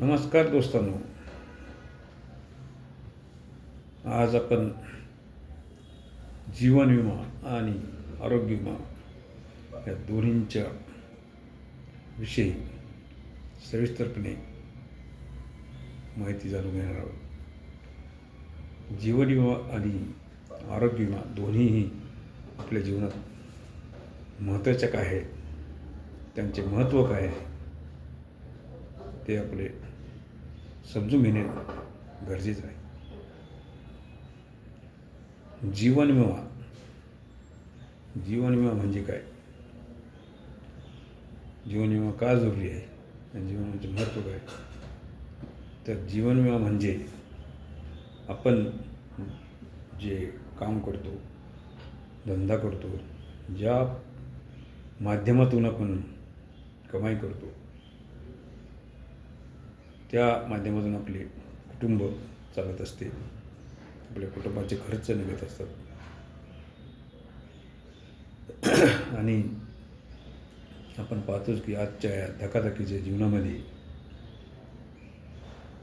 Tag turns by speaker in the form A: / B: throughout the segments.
A: नमस्कार दोस्तांनो. आज आपण जीवन विमा आणि आरोग्य विमा या दोन्हींच्या विषयी सविस्तरपणे माहिती जाणून घेणार आहोत. जीवन विमा आणि आरोग्य विमा दोन्हीही आपल्या जीवनात महत्त्वाच्या काय आहेत? त्यांचे महत्त्व काय आहे? ते आपले समजून घेणे गरजेचं आहे. जीवन विमा. जीवन विमा म्हणजे काय? जीवन विमा का जरुरी आहे? आणि जीवनाचे महत्त्व काय? तर जीवन विमा म्हणजे आपण जे काम करतो धंदा करतो ज्या माध्यमातून आपण कमाई करतो त्या माध्यमातून आपले कुटुंब चालत असते. आपल्या कुटुंबाचे खर्च निघत असतात. आणि आपण पाहतोच की आजच्या या धकाधकीच्या जीवनामध्ये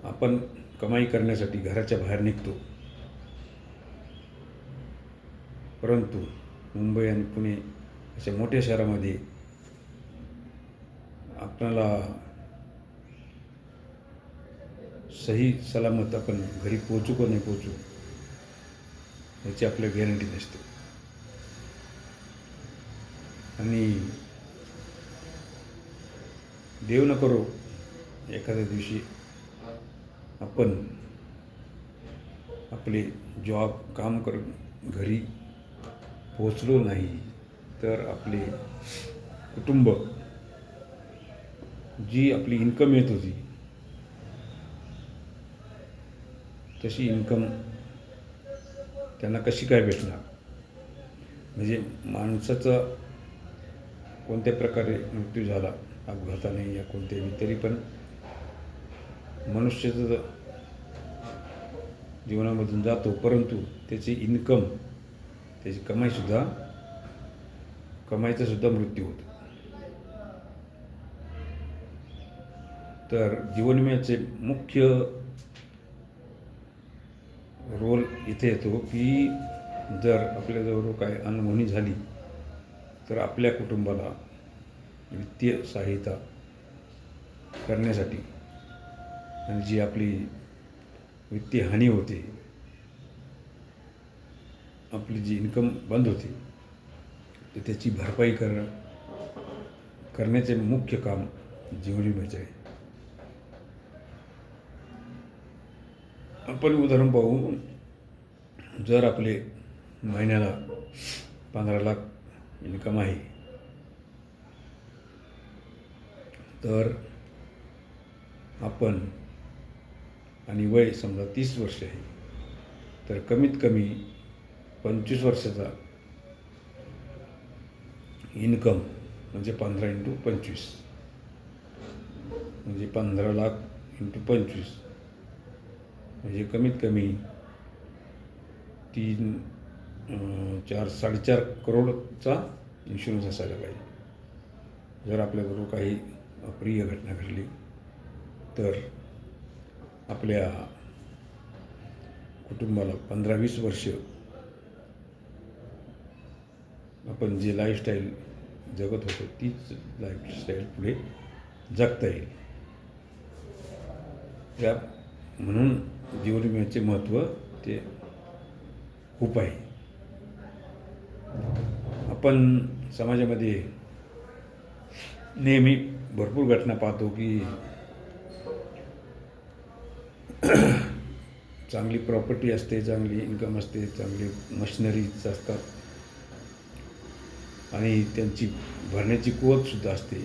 A: आपण कमाई करण्यासाठी घराच्या बाहेर निघतो. परंतु मुंबई आणि पुणे अशा मोठ्या शहरामध्ये आपल्याला सही सलामत आपण घरी पोचू का नाही पोचू याची आपल्या गॅरंटी नसते. आणि देव न करो एखाद्या दिवशी आपण आपले जॉब काम कर घरी पोचलो नाही तर आपले कुटुंब जी आपली इन्कम येत होती तशी इन्कम त्यांना कशी काय भेटणार? म्हणजे माणसाचा कोणत्या प्रकारे मृत्यू झाला अपघाताने या कोणत्याही तरी पण मनुष्याचं जीवनामधून जातो परंतु त्याची इन्कम त्याची कमाईसुद्धा कमाईचा सुद्धा मृत्यू होतो. तर जीवन विम्याचे मुख्य इथे येतो की जर आपल्याजवळ काय अनमोनी झाली तर आपल्या कुटुंबाला वित्तीय सहायता करण्यासाठी आणि जी आपली वित्तीय हानी होते आपली जी इन्कम बंद होते तर त्याची भरपाई कर करण्याचे मुख्य काम जीवन विम्याचे आहे आपण उदाहरण पाहू. जर आपले महिन्याला पंधरा लाख इन्कम आहे तर आपण आणि वय समजा तीस वर्ष आहे तर कमीत कमी पंचवीस वर्षाचा इन्कम म्हणजे पंधरा इंटू पंचवीस. म्हणजे पंधरा लाख इंटू पंचवीस. म्हणजे कमीत कमी तीन चार साडेचार करोडचा इन्शुरन्स असायला पाहिजे. जर आपल्याबरोबर काही अप्रिय घटना घडली तर आपल्या कुटुंबाला पंधरा वीस वर्ष आपण जे लाईफस्टाईल जगत होतो तीच लाईफस्टाईल पुढे जगता येईल. त्या म्हणून जीवन विम्याचे महत्त्व ते खूप आहे आपण समाजामध्ये नेहमी भरपूर घटना पाहतो की चांगली प्रॉपर्टी असते चांगली इन्कम असते चांगली मशिनरीज असतात. आणि त्यांची भरण्याची कुवतसुद्धा असते.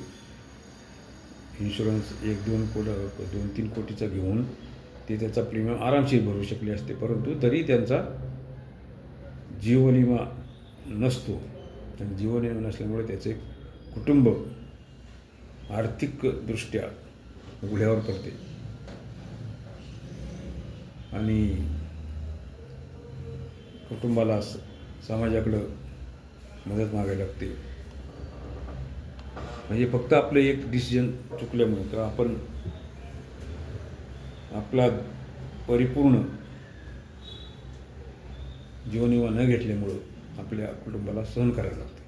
A: इन्शुरन्स एक दोन कोट दोन तीन कोटीचा घेऊन ते त्याचा प्रीमियम आरामशीर भरू शकले असते. परंतु तरी त्यांचा जीवनविमा नसतो. आणि जीवन विमा नसल्यामुळे त्याचे कुटुंब आर्थिकदृष्ट्या उघड्यावर पडते. आणि कुटुंबाला स- समाजाकडं मदत मागायला लागते. म्हणजे फक्त आपलं एक डिसिजन चुकल्यामुळे तर आपण आपला परिपूर्ण जीवन विमा न घेतल्यामुळं आपल्या कुटुंबाला सहन करायला लागते.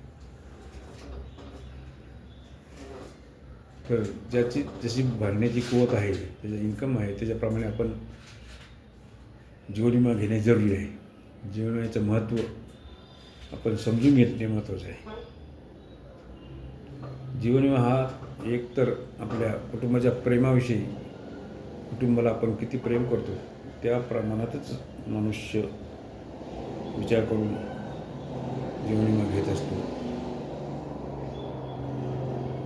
A: तर ज्याची जशी भरण्याची कुवत आहे त्याचं इन्कम आहे त्याच्याप्रमाणे आपण जीवनविमा घेणे जरुरी आहे. जीवन विम्याचं महत्त्व आपण समजून घेतणे महत्त्वाचं आहे. जीवन विमा हा एकतर आपल्या कुटुंबाच्या प्रेमाविषयी कुटुंबाला आपण किती प्रेम करतो त्या प्रमाणातच मनुष्य विचार करून जीवन विमा घेत असतो.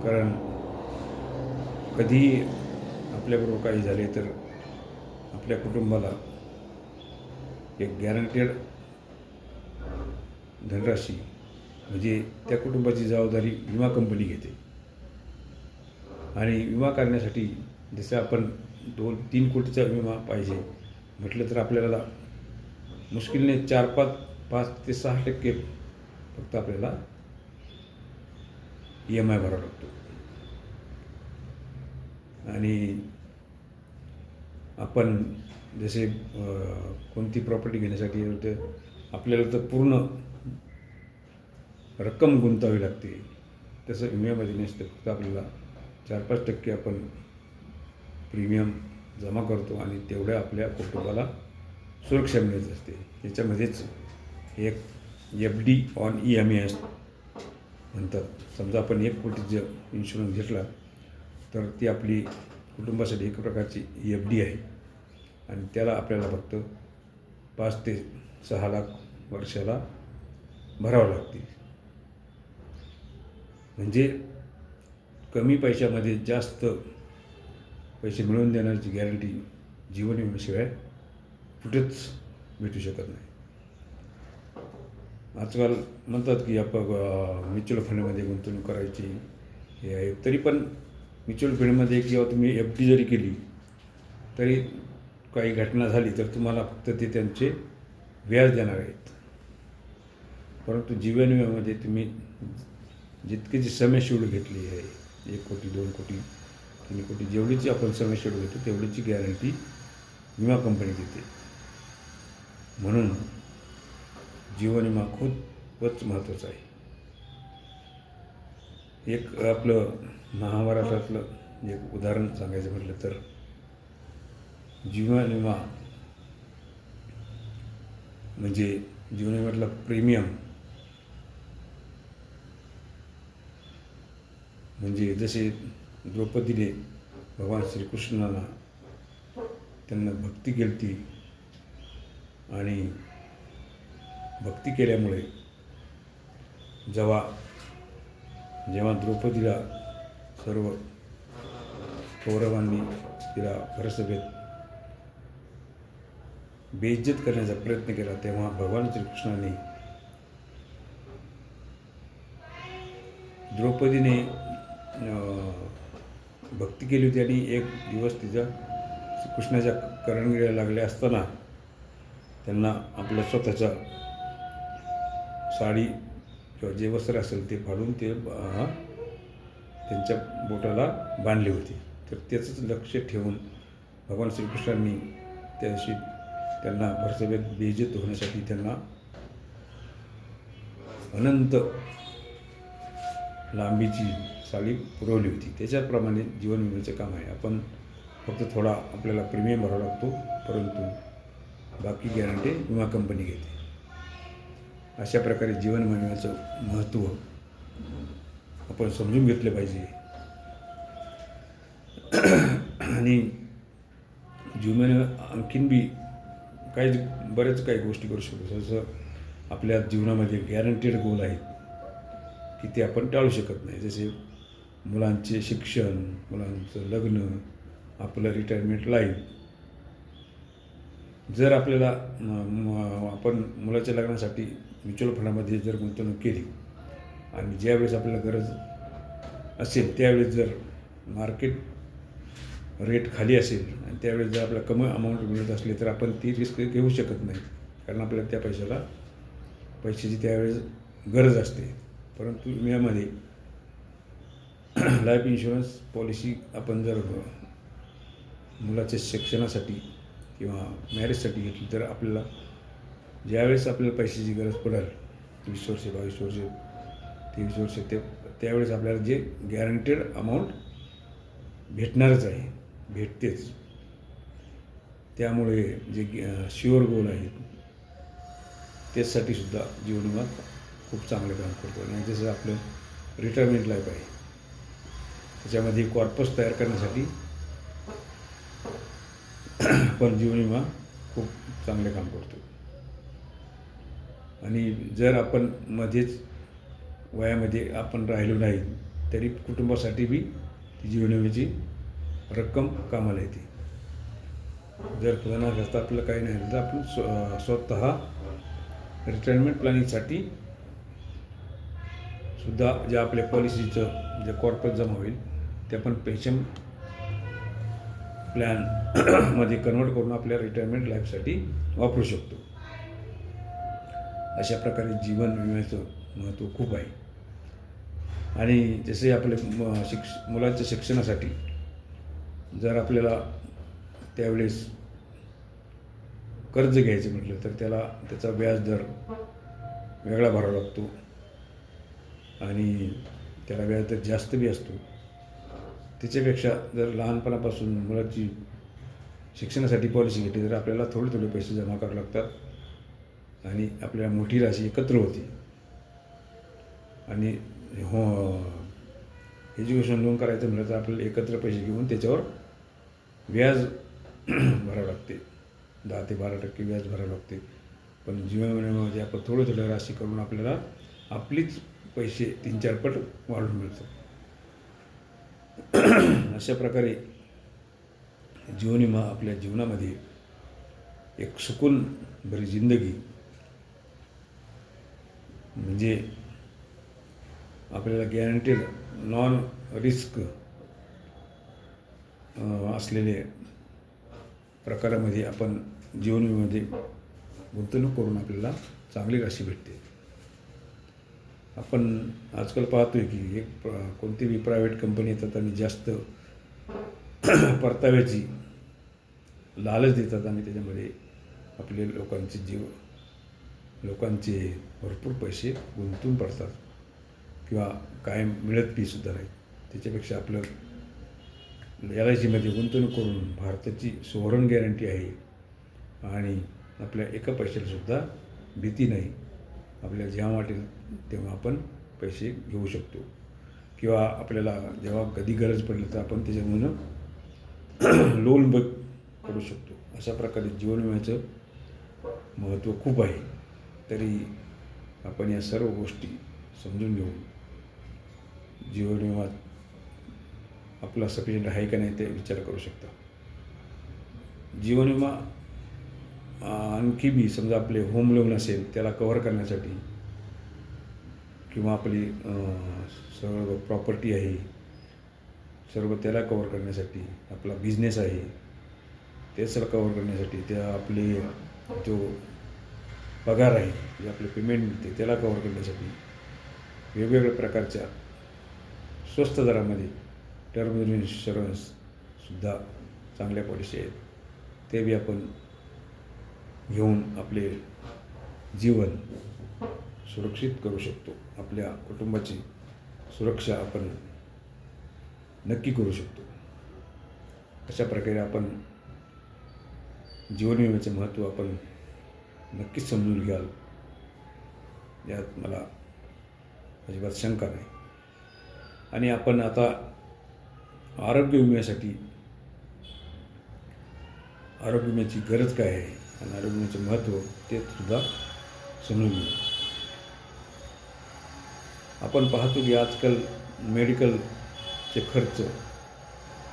A: कारण कधीही आपल्याबरोबर काही झाले तर आपल्या कुटुंबाला एक गॅरंटेड धनराशी म्हणजे त्या कुटुंबाची जबाबदारी विमा कंपनी घेते. आणि विमा काढण्यासाठी जसं आपण दोन तीन कोटीचा विमा पाहिजे म्हटलं तर आपल्याला मुश्किलने चार पाच पाच ते सहा टक्के फक्त आपल्याला ई एम आय भरावा लागतो. आणि आपण जसे कोणती प्रॉपर्टी घेण्यासाठी तर आपल्याला तर पूर्ण रक्कम गुंतावी लागते. तसं विम्यामध्ये नसतं. फक्त आपल्याला चार पाच टक्के आपण प्रीमियम जमा करतो आणि तेवढ्या आपल्या कुटुंबाला सुरक्षा मिळत असते त्याच्यामध्येच एक F D on E M S म्हणतात. समजा आपण एक कोटी जर इन्शुरन्स घेतला तर ती आपली कुटुंबासाठी एक प्रकारची एफ डी आहे. आणि त्याला आपल्याला फक्त पाच ते सहा लाख वर्षाला भरावं लागते. म्हणजे कमी पैशामध्ये जास्त पैसे मिळवून देण्याची गॅरंटी जीवन विम्याशिवाय कुठेच भेटू शकत नाही. आजकाल म्हणतात की आपण म्युच्युअल फंडमध्ये गुंतवणूक करायची हे आहे. तरी पण म्युच्युअल फंडमध्ये किंवा तुम्ही एफ डी जरी केली तरी काही घटना झाली तर तुम्हाला फक्त ते त्यांचे व्याज देणार आहेत. परंतु जीवन विम्यामध्ये तुम्ही जितकी जी समय शेड घेतली आहे एक कोटी दोन कोटी तीन कोटी जेवढीची आपण समय शेड घेतो तेवढीची गॅरंटी विमा कंपनी देते. म्हणून जीवन विमा खूपच महत्त्वाचा आहे. एक आपलं महाभारतातलं एक उदाहरण सांगायचं म्हटलं तर जीवनविमा म्हणजे जीवन प्रीमियम म्हणजे जसे द्रौपदीने भगवान श्रीकृष्णाला त्यांना भक्ती केली आणि भक्ती केल्यामुळे जेव्हा जेव्हा द्रौपदीला सर्व कौरवांनी तिला घरसभेत बेइज्जत करण्याचा प्रयत्न केला तेव्हा भगवान श्रीकृष्णाने द्रौपदीने अं, भक्ती केली होती आणि एक दिवस तिच्या कृष्णाच्या करंगळ्या लागल्या असताना त्यांना आपलं स्वतःचा साडी किंवा जे वस्त्र असेल ते फाडून ते त्यांच्या बोटाला बांधली होती. तर त्याचंच लक्ष ठेवून भगवान श्रीकृष्णांनी त्याशी त्यांना भरसभेत बेजित होण्यासाठी त्यांना अनंत लांबीची साडी पुरवली होती. त्याच्याप्रमाणे जीवन विम्याचं काम आहे. आपण फक्त थोडा आपल्याला प्रीमियम भरावा लागतो परंतु बाकी गॅरंटी विमा कंपनी घेते. अशा प्रकारे जीवन विम्याचं महत्त्व आपण समजून घेतलं पाहिजे. आणि जीवन आणखीन बी काही बऱ्याच काही गोष्टी करू शकतो. जसं आपल्या जीवनामध्ये गॅरंटेड गोल आहेत की ते आपण टाळू शकत नाही. जसे मुलांचे शिक्षण मुलांचं लग्न आपलं रिटायरमेंट लाईफ जर आपल्याला आपण मुलाच्या लग्नासाठी म्युच्युअल फंडामध्ये जर गुंतवणूक केली आणि ज्यावेळेस आपल्याला गरज असेल त्यावेळेस जर मार्केट रेट खाली असेल आणि त्यावेळेस जर आपल्याला कमी अमाऊंट मिळत असली तर आपण ती रिस्क घेऊ शकत नाही. कारण आपल्याला त्या पैशाला पैशाची त्यावेळेस गरज असते. परंतु विम्यामध्ये लाईफ इन्शुरन्स पॉलिसी आपण जर मुलाच्या शिक्षणासाठी किंवा मॅरेजसाठी घेतली तर आपल्याला ज्यावेळेस आपल्याला पैशाची गरज पडेल वीस वर्षे बावीस वर्षे तेवीस वर्षे ते त्यावेळेस आपल्याला जे गॅरंटेड अमाऊंट भेटणारच आहे भेटतेच. त्यामुळे जे शुअर गोल आहेत त्याचसाठी सुद्धा जीवन खूप चांगलं काम करतो. आणि जसं आपलं रिटायरमेंट लाईफ आहे त्याच्यामध्ये कॉर्पस तयार करण्यासाठी पण जीवन विमा खूप चांगले काम करतो. आणि जर आपण मध्येच वयामध्ये आपण राहिलो नाही तरी कुटुंबासाठी बी ती जीवन विम्याची रक्कम कामाला येते. जर करता आपलं काही नाही तर आपण स्व स्वतः रिटायरमेंट प्लॅनिंगसाठी सुद्धा ज्या आपल्या पॉलिसीचं जे कॉर्पोरेट जमा होईल ते आपण पेन्शन प्लॅनमध्ये कन्वर्ट करून आपल्या रिटायरमेंट लाईफसाठी वापरू शकतो. अशा प्रकारे जीवन विम्याचं महत्त्व खूप आहे. आणि जसे आपले म शिक्ष मुलांच्या शिक्षणासाठी जर आपल्याला त्यावेळेस कर्ज घ्यायचं म्हटलं तर त्याला त्याचा व्याज दर वेगळा भरावा लागतो. आणि त्याला व्याजदर जास्त बी असतो. त्याच्यापेक्षा जर लहानपणापासून मुलाची शिक्षणासाठी पॉलिसी घेतली तर आपल्याला थोडे थोडे पैसे जमा करावे लागतात. आणि आपल्याला मोठी राशी एकत्र होती. आणि हो एज्युकेशन लोन करायचं म्हटलं तर आपल्याला एकत्र पैसे घेऊन त्याच्यावर व्याज भरावं लागते. दहा ते बारा टक्के व्याज भरावं लागते. पण जीवन विम्यामध्ये आपण थोडं थोडं राशी करून आपल्याला आपलीच पैसे तीन चार पट वाढून मिळतात. अशा प्रकारे जीवन विमा आपल्या जीवनामध्ये एक सुकून भरी जिंदगी म्हणजे आपल्याला गॅरंटेड नॉन रिस्क असलेले प्रकारामध्ये आपण जीवन गुंतवणूक करून आपल्याला चांगली राशी भेटते. आपण आजकाल पाहतो आहे की एक प्र कोणतीही प्रायव्हेट कंपनी येतात आणि जास्त परताव्याची लालच देतात आणि त्याच्यामध्ये आपले लोकांचे जीव लोकांचे भरपूर पैसे गुंतून पडतात किंवा कायम मिळत बी सुद्धा नाही त्याच्यापेक्षा आपलं एल आय सीमध्ये गुंतवणूक करून भारताची सुवर्ण गॅरंटी आहे आणि आपल्या एका पैशालासुद्धा भीती नाही. आपल्याला जेव्हा वाटेल तेव्हा आपण पैसे घेऊ शकतो. किंवा आपल्याला जेव्हा कधी गरज पडली तर आपण त्याच्यामधून लोन बघ करू शकतो. अशा प्रकारे जीवन विम्याचं महत्त्व खूप आहे. तरी आपण या सर्व गोष्टी समजून घेऊन जीवन विमा आपला सफिशियंट आहे का नाही ते विचार करू शकता. जीवन विमा आणखी बी समजा आपले होम लोन असेल त्याला कव्हर करण्यासाठी किंवा आपली सर्व प्रॉपर्टी आहे सर्व त्याला कवर करण्यासाठी आपला बिझनेस आहे ते सर्व कवर करण्यासाठी त्या आपले जो पगार आहे जे आपले पेमेंट मिळते त्याला कवर करण्यासाठी वेगवेगळ्या प्रकारच्या स्वस्त दरामध्ये टर्म इन्शुरन्ससुद्धा चांगल्या पॉलिसी आहेत. ते बी आपण घेऊन आपले जीवन सुरक्षित करू शकतो. आपल्या कुटुंबाची सुरक्षा आपण नक्की करू शकतो. अशा प्रकारे आपण जीवन विम्याचे महत्त्व आपण नक्कीच समजून घ्याल. यात मला अजिबात शंका नाही. आणि आपण आता आरोग्य विम्यासाठी आरोग्य विम्याची गरज काय आहे? आणि आरोग्याचं महत्त्व ते सुद्धा समजून घेऊ. आपण पाहतो की आजकाल मेडिकलचे खर्च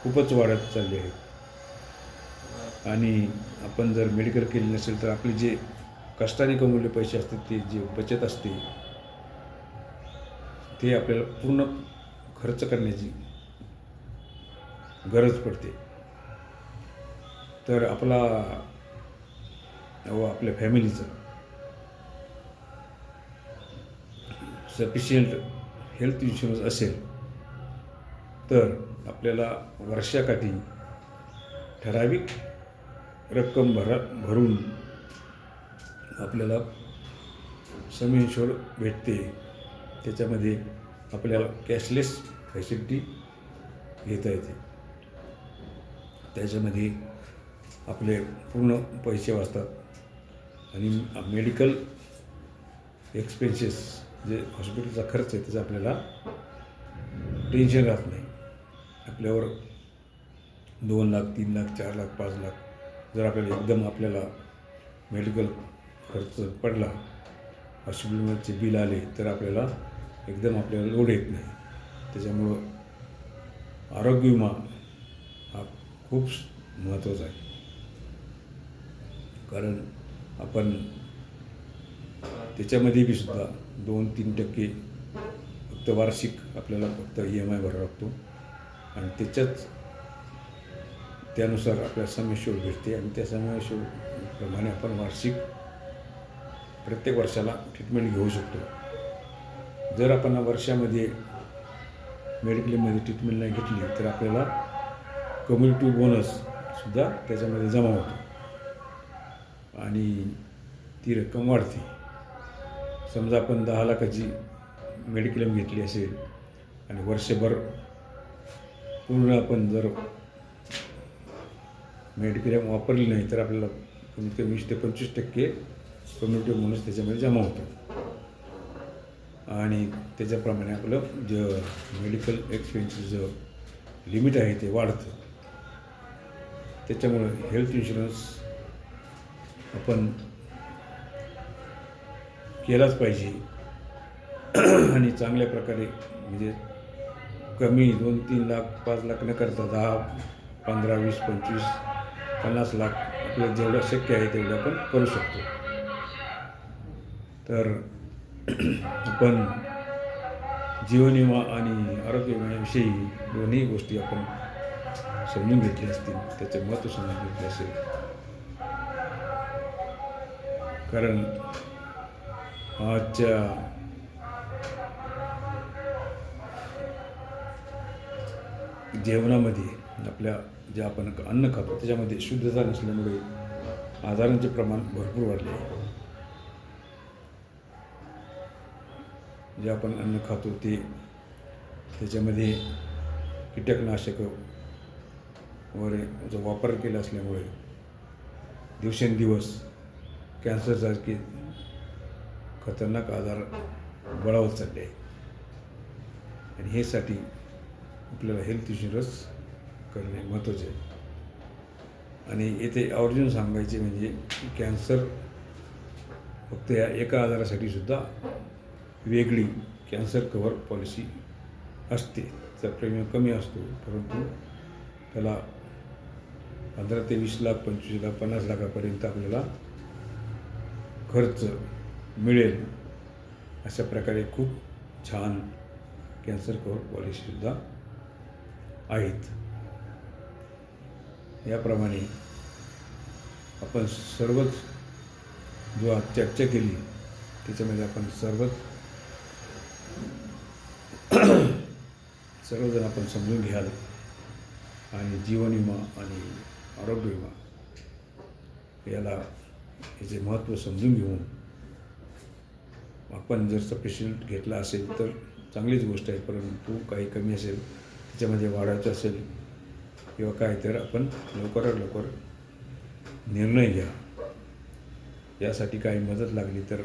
A: खूपच वाढत चालले आहेत. आणि आपण जर मेडिकल केले नसेल तर आपले जे कष्टाने कमवले पैसे असतात ते जे बचत असते ते आपल्याला पूर्ण खर्च करण्याची गरज पडते. तर आपला व आपल्या फॅमिलीचं. सफिशियंट हेल्थ इन्शुरन्स असेल तर आपल्याला वर्षाकाठी ठराविक रक्कम भरा भरून आपल्याला सम इन्शुअर भेटते. त्याच्यामध्ये आपल्याला कॅशलेस फॅसिलिटी घेता येते. त्याच्यामध्ये आपले पूर्ण पैसे वाचतात. आणि मेडिकल एक्सपेन्सेस जे हॉस्पिटलचा खर्च आहे त्याचा आपल्याला टेन्शन राहत नाही. आपल्यावर दोन लाख तीन लाख चार लाख पाच लाख जर आपल्याला एकदम आपल्याला मेडिकल खर्च पडला हॉस्पिटलमध्ये बिल आले तर आपल्याला एकदम आपल्याला लोड येत नाही. त्याच्यामुळं आरोग्य विमा हा खूप महत्त्वाचा आहे. कारण आपण त्याच्यामध्ये बी सुद्धा दोन तीन टक्के फक्त वार्षिक आपल्याला फक्त ई एम आय भरावा लागतो. आणि त्याच्याच त्यानुसार आपल्याला समयशोध भेटते आणि त्या समयशोधप्रमाणे आपण वार्षिक प्रत्येक वर्षाला ट्रीटमेंट घेऊ शकतो. जर आपण वर्षामध्ये मेडिक्लेममध्ये ट्रीटमेंट नाही घेतली तर आपल्याला कम्युनिटी बोनससुद्धा त्याच्यामध्ये जमा होतो. आणि ती रक्कम वाढते. समजा आपण दहा लाखाची मेडिक्लेम घेतली असेल आणि वर्षभर पूर्ण आपण जर मेडिक्लेम वापरली नाही तर आपल्याला कमीत कमी वीस ते पंचवीस टक्के कम्युनिटी म्हणून त्याच्यामध्ये जमा होतो. आणि त्याच्याप्रमाणे आपलं जे मेडिकल एक्सपेन्सेसचं लिमिट आहे ते वाढतं. त्याच्यामुळं हेल्थ इन्शुरन्स आपण केलाच पाहिजे. आणि चांगल्या प्रकारे म्हणजे कमी दोन तीन लाख पाच लाख न करता दहा पंधरा वीस पंचवीस पन्नास लाख आपल्याला जेवढं शक्य आहे तेवढं आपण करू शकतो. तर आपण जीवन विमा आणि आरोग्य विम्याविषयी दोन्ही गोष्टी आपण समजून घेतली असतील त्याचे महत्त्व समजून घेतले असेल. कारण आजच्या जेवणामध्ये आपल्या जे आपण अन्न खातो त्याच्यामध्ये शुद्धता नसल्यामुळे आजारांचे प्रमाण भरपूर वाढले आहे. जे आपण अन्न खातो ते त्याच्यामध्ये कीटकनाशक वगैरे जो वापर केला असल्यामुळे दिवसेंदिवस कॅन्सरसारखे खतरनाक आजार बळावत चालले आहे आणि हे साठी आपल्याला हेल्थ इन्शुरन्स करणे महत्त्वाचे आहे. आणि येथे आवर्जून सांगायचे म्हणजे कॅन्सर फक्त या एका आजारासाठी सुद्धा वेगळी कॅन्सर कव्हर पॉलिसी असते. तर प्रीमियम कमी असतो परंतु त्याला पंधरा ते वीस लाख पंचवीस लाख पन्नास लाखापर्यंत आपल्याला खर्च मिळेल अशा प्रकारे खूप छान कॅन्सर कवर पॉलिसीसुद्धा आहेत. याप्रमाणे आपण सर्वच जो आज चर्चा केली त्याच्यामध्ये आपण सर्वच सर्वजण आपण समजून घ्याल आणि जीवन विमा आणि आरोग्य विमा याला याचे महत्त्व समजून घेऊन आपण जर सफिशियंट घेतला असेल तर चांगलीच गोष्ट आहे परंतु काही कमी असेल त्याच्यामध्ये वाढायचं असेल किंवा काय तर आपण लवकरात लवकर निर्णय घ्या. यासाठी काही मदत लागली तर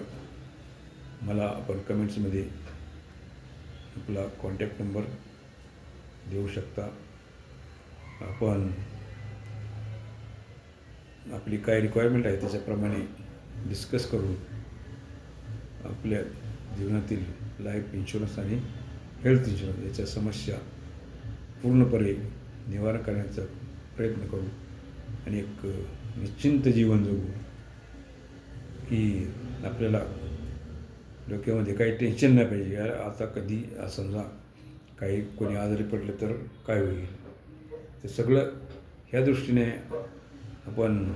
A: मला आपण कमेंट्समध्ये आपला कॉन्टॅक्ट नंबर देऊ शकता. आपण आपली काय रिक्वायरमेंट आहे त्याच्याप्रमाणे डिस्कस करून आपल्या जीवनातील लाईफ इन्शुरन्स आणि हेल्थ इन्शुरन्स याच्या समस्या पूर्णपणे निवारण करण्याचा प्रयत्न करू आणि एक निश्चिंत जीवन जगू की आपल्याला डोक्यामध्ये काही टेन्शन नाही पाहिजे. यार आता कधी समजा काही कोणी आजारी पडलं तर काय होईल? ते सगळं ह्या दृष्टीने आपण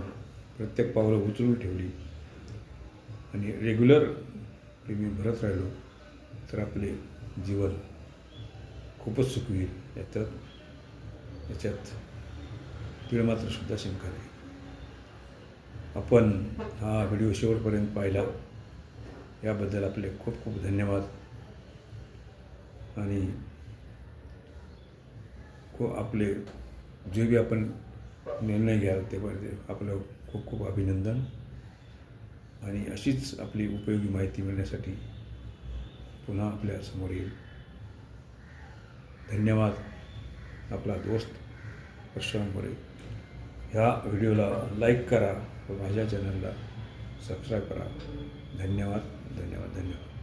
A: प्रत्येक पावलं उचलून ठेवली. आणि रेग्युलर प्रीमियम भरत राहिलो तर आपले जीवन खूपच सुखी होईल. याच्यात याच्यात तीळ मात्र सुद्धा शंकर नाही. आपण हा व्हिडिओ शेवटपर्यंत पाहिला. याबद्दल आपले खूप खूप धन्यवाद. आणि खूप आपले जे बी आपण निर्णय घ्याल ते आपलं खूप खूप अभिनंदन. आणि अशीच आपली उपयोगी माहिती मिळण्यासाठी पुन्हा आपल्यासमोर येईल. धन्यवाद. आपला दोस्त परशुराम मोरे. ह्या व्हिडिओला लाईक करा व माझ्या चॅनलला सबस्क्राईब करा. धन्यवाद धन्यवाद धन्यवाद.